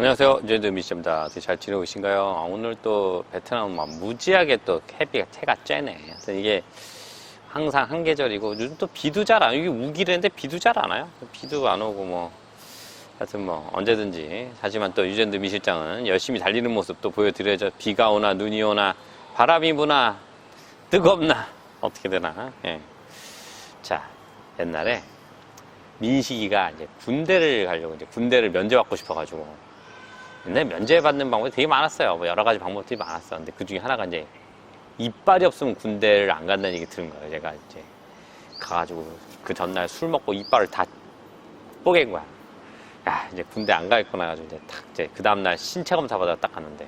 안녕하세요. 제드 미씨입니다. 잘 지내고 계신가요? 아, 오늘 또 베트남 막 무지하게 또 햇비가 태가 쬐네. 하여튼 이게 항상 한 계절이고 요즘 또 비도 잘 안, 이게 우기랬는데 비도 잘 안 와요. 비도 안 오고 뭐. 하여튼 뭐 언제든지. 하지만 또 유젠드 미 실장은 열심히 달리는 모습 또 보여드려야죠. 비가 오나 눈이 오나 바람이 부나 뜨겁나 어떻게 되나. 예. 자, 옛날에 민식이가 이제 군대를 가려고 이제 군대를 면제받고 싶어가지고 근데 면제받는 방법이 되게 많았어요. 뭐 여러 가지 방법들이 많았어. 근데 그 중에 하나가 이제 이빨이 없으면 군대를 안 간다는 얘기 들은 거예요. 제가 이제 가가지고 그 전날 술 먹고 이빨을 다 뽀갠 거야. 야 이제 군대 안 가겠구나 해가지고 이제 딱 이제 그 다음날 신체 검사 받아 딱 갔는데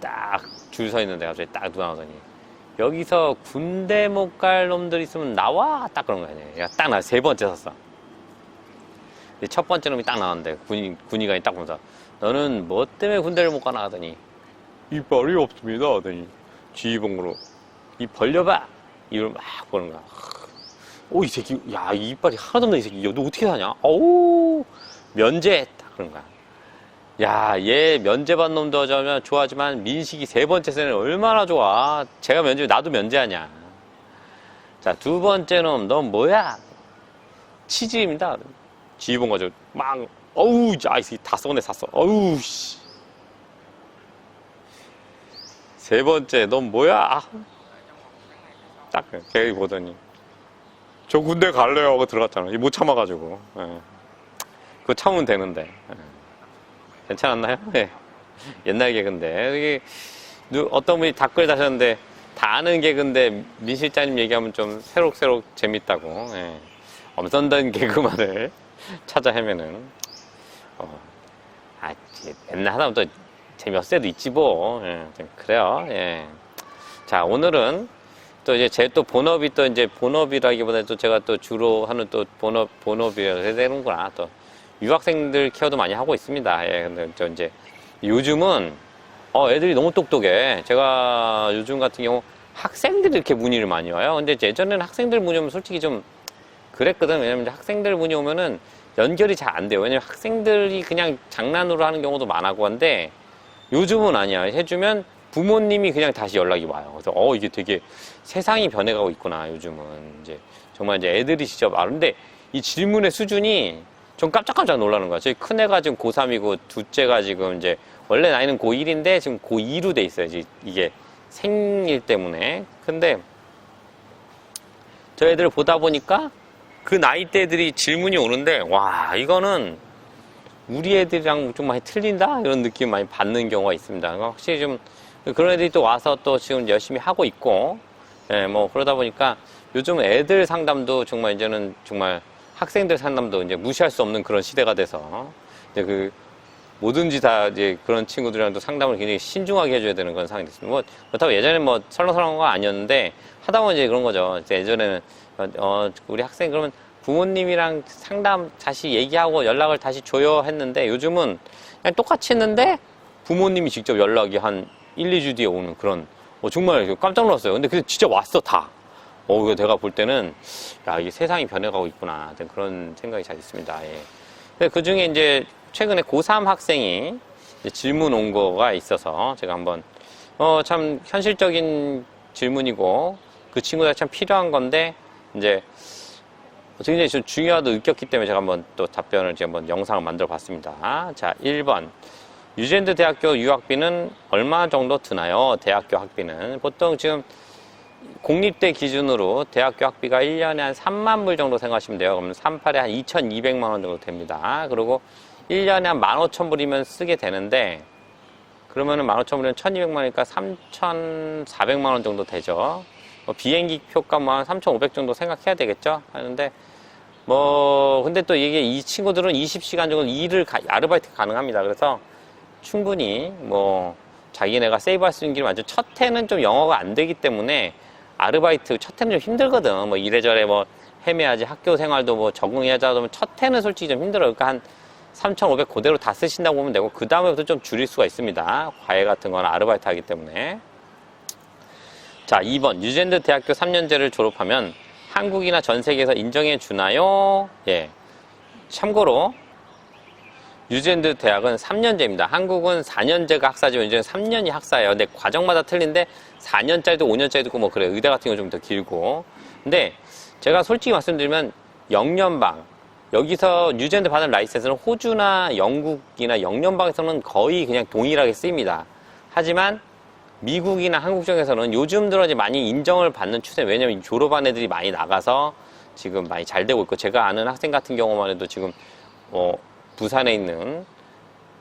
딱 줄 서 있는데 갑자기 딱 누가 나오더니 여기서 군대 못 갈 놈들 있으면 나와 딱 그런 거야. 야딱나 세 번째 섰어. 첫 번째 놈이 딱 나왔는데 군인 군의관이 딱 보면서 너는 뭐 때문에 군대를 못 가나 하더니 이빨이 없습니다 하더니 지휘봉으로 이 벌려봐 이걸 막 보는 거야. 오 이 새끼 야이 이빨이 하나도 없네 이 새끼 야, 너 어떻게 사냐? 어우 면제 딱 그런 거야. 야, 얘 면제받는 놈도 어쩌면 좋아하지만 민식이 세 번째 세는 얼마나 좋아. 제가 면제, 나도 면제하냐. 자, 두 번째 놈, 넌 뭐야? 치즈입니다. 지휘봉 가지고 막, 어우, 새끼 다다 썩. 어우, 씨. 세 번째, 넌 뭐야? 아. 딱, 걔 보더니. 저 군대 갈래요 하고 들어갔잖아. 못 참아가지고. 예. 그거 참으면 되는데. 예. 괜찮았나요? 예. 옛날 개그인데. 이게 누- 어떤 분이 댓글 다셨는데 다 아는 개그인데 민 실장님 얘기하면 좀 새록새록 재밌다고. 예. 엄선된 개그만을 찾아 헤매는. 어. 아, 맨날 하다 보면 또 재미없을 때도 있지 뭐. 예. 좀 그래요. 예. 자, 오늘은 또 이제 제 또 본업이 또 이제 본업이라기보다 또 제가 또 주로 하는 또 본업, 본업이라 해야 되는구나. 또 유학생들 케어도 많이 하고 있습니다. 예, 근데 저 이제 요즘은 어, 애들이 너무 똑똑해. 제가 요즘 같은 경우 학생들이 이렇게 문의를 많이 와요. 근데 예전에는 학생들 문의 오면 솔직히 좀 그랬거든. 왜냐면 학생들 문의 오면은 연결이 잘 안 돼요. 왜냐면 학생들이 그냥 장난으로 하는 경우도 많았고 한데 요즘은 아니야. 해주면 부모님이 그냥 다시 연락이 와요. 그래서 어, 이게 되게 세상이 변해가고 있구나. 요즘은 이제 정말 이제 애들이 직접 아는데 이 질문의 수준이 좀 깜짝깜짝 놀라는 거야. 저희 큰 애가 지금 고3이고 둘째가 지금 이제 원래 나이는 고1인데 지금 고2로 돼 있어요. 이게 생일 때문에. 근데 저 애들을 보다 보니까 그 나이대들이 질문이 오는데 와 이거는 우리 애들이랑 좀 많이 틀린다 이런 느낌 많이 받는 경우가 있습니다. 그러니까 확실히 좀 그런 애들이 또 와서 또 지금 열심히 하고 있고 예, 뭐 그러다 보니까 요즘 애들 상담도 정말 이제는 정말 학생들 상담도 이제 무시할 수 없는 그런 시대가 돼서 이제 그 뭐든지 다 이제 그런 친구들이랑도 상담을 굉장히 신중하게 해줘야 되는 그런 상황이 됐습니다. 뭐 그렇다고 예전에 뭐 설렁설렁한 거 아니었는데 하다 보면 이제 그런 거죠. 이제 예전에는 어 우리 학생 그러면 부모님이랑 상담 다시 얘기하고 연락을 다시 줘요 했는데 요즘은 그냥 똑같이 했는데 부모님이 직접 연락이 한 1, 2주 뒤에 오는 그런 어, 정말 깜짝 놀랐어요. 근데 그게 진짜 왔어 다. 어, 이거 내가 볼 때는 야 이게 세상이 변해가고 있구나 그런 생각이 잘 있습니다. 예. 그 중에 이제 최근에 고3 학생이 질문 온 거가 있어서 제가 한번 어 참 현실적인 질문이고 그 친구가 참 필요한 건데 이제 굉장히 좀 중요하다고 느꼈기 때문에 제가 한번 또 답변을 이제 한번 영상을 만들어 봤습니다. 자, 1번. 유젠드 대학교 유학비는 얼마 정도 드나요? 대학교 학비는. 보통 지금 공립대 기준으로 대학교 학비가 1년에 한 3만 불 정도 생각하시면 돼요. 그러면 38에 한 2,200만 원 정도 됩니다. 그리고 1년에 한 15,000불이면 쓰게 되는데 그러면은 15,000불이면 1,200만 원이니까 3,400만 원 정도 되죠. 뭐 비행기 표값 뭐한 3,500 정도 생각해야 되겠죠? 하는데 뭐 근데 또 이게 이 친구들은 20시간 정도 일을 가- 아르바이트 가능합니다. 그래서 충분히 뭐 자기네가 세이브할 수 있는 길은 완전 첫 해는 좀 영어가 안 되기 때문에 아르바이트 첫 해는 좀 힘들거든. 뭐 이래저래 뭐 헤매야지 학교 생활도 뭐 적응해야지 하다 보면 첫 해는 솔직히 좀 힘들어요. 그러니까 한 3,500 그대로 다 쓰신다고 보면 되고 그 다음에부터 좀 줄일 수가 있습니다. 과외 같은 거나 아르바이트 하기 때문에. 자, 2번. 유젠드 대학교 3년제를 졸업하면 한국이나 전 세계에서 인정해 주나요? 예. 참고로 뉴질랜드 대학은 3년제입니다. 한국은 4년제가 학사지만 뉴질랜드 3년이 학사예요. 근데 과정마다 틀린데 4년짜리도 5년짜리도 있고 뭐 그래요. 의대 같은 경우 좀 더 길고. 근데 제가 솔직히 말씀드리면 영연방 여기서 뉴질랜드 받은 라이센스는 호주나 영국이나 영연방에서는 거의 그냥 동일하게 쓰입니다. 하지만 미국이나 한국 쪽에서는 요즘 들어 이제 많이 인정을 받는 추세. 왜냐면 졸업한 애들이 많이 나가서 지금 많이 잘 되고 있고 제가 아는 학생 같은 경우만 해도 지금 어, 부산에 있는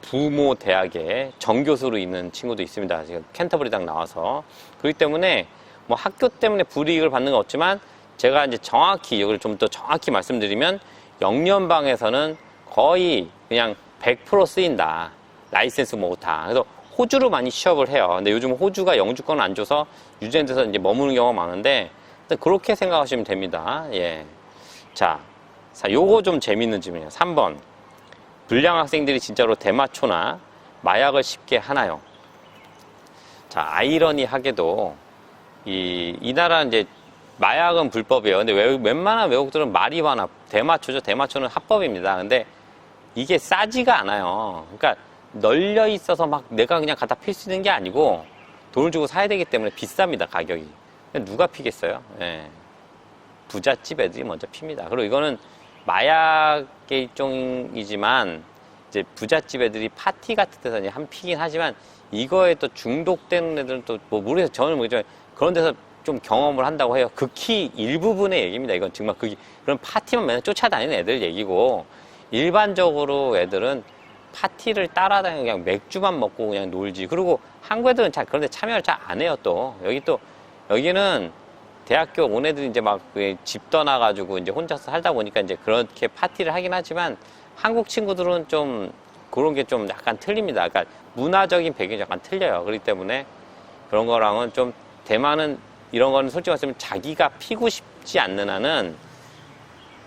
부모 대학에 정교수로 있는 친구도 있습니다. 지금 캔터버리 당 나와서 그렇기 때문에 뭐 학교 때문에 불이익을 받는 건 없지만 제가 이제 정확히 이걸 좀 더 정확히 말씀드리면 영연방에서는 거의 그냥 100% 쓰인다. 라이센스 모타. 그래서 호주로 많이 취업을 해요. 근데 요즘 호주가 영주권 안 줘서 뉴질랜드에서 이제 머무는 경우가 많은데 그렇게 생각하시면 됩니다. 예. 자, 자, 요거 좀 재밌는 질문이에요. 3번. 불량 학생들이 진짜로 대마초나 마약을 쉽게 하나요? 자, 아이러니하게도 이, 이 나라 이제 마약은 불법이에요. 근데 외, 웬만한 외국들은 마리화나 대마초죠. 대마초는 합법입니다. 근데 이게 싸지가 않아요. 그러니까 널려 있어서 막 내가 그냥 갖다 필 수 있는 게 아니고 돈을 주고 사야 되기 때문에 비쌉니다. 가격이. 누가 피겠어요? 예. 부잣집 애들이 먼저 핍니다. 그리고 이거는 마약의 일종이지만 이제 부잣집 애들이 파티 같은 데서 이제 한 피긴 하지만 이거에 또 중독되는 애들은 또 뭐 모르겠어요. 저는 모르겠지만 그런 데서 좀 경험을 한다고 해요. 극히 일부분의 얘기입니다. 이건 정말 극히 그런 파티만 맨날 쫓아다니는 애들 얘기고 일반적으로 애들은 파티를 따라다니고 그냥 맥주만 먹고 그냥 놀지. 그리고 한국 애들은 잘 그런데 참여를 잘 안 해요. 또 여기 또 여기는 대학교 온 애들이 이제 막 집 떠나가지고 이제 혼자서 살다 보니까 이제 그렇게 파티를 하긴 하지만 한국 친구들은 좀 그런 게 좀 약간 틀립니다. 그러니까 문화적인 배경이 약간 틀려요. 그렇기 때문에 그런 거랑은 좀 대만은 이런 거는 솔직히 말씀면 자기가 피고 싶지 않는 한은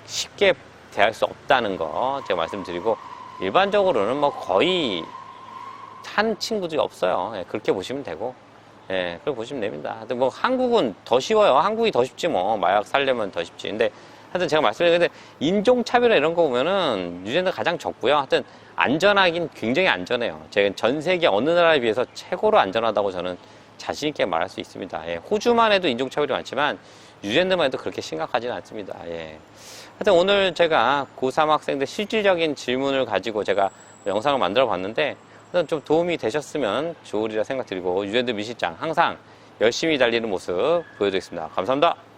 쉽게 대할 수 없다는 거 제가 말씀드리고 일반적으로는 뭐 거의 한 친구들이 없어요. 예, 그렇게 보시면 되고 예, 그렇게 보시면 됩니다. 하여튼 뭐 한국은 더 쉬워요. 한국이 더 쉽지 뭐 마약 살려면 더 쉽지. 근데 하여튼 제가 말씀드렸는데 인종차별이나 이런 거 보면은 뉴질랜드 가장 적고요. 하여튼 안전하긴 굉장히 안전해요. 제가 전 세계 어느 나라에 비해서 최고로 안전하다고 저는 자신 있게 말할 수 있습니다. 예, 호주만 해도 인종차별이 많지만 뉴질랜드만 해도 그렇게 심각하지는 않습니다. 예. 하여튼 오늘 제가 고3 학생들 실질적인 질문을 가지고 제가 영상을 만들어 봤는데 좀 도움이 되셨으면 좋으리라 생각 드리고 뉴질랜드 미시장 항상 열심히 달리는 모습 보여드리겠습니다. 감사합니다.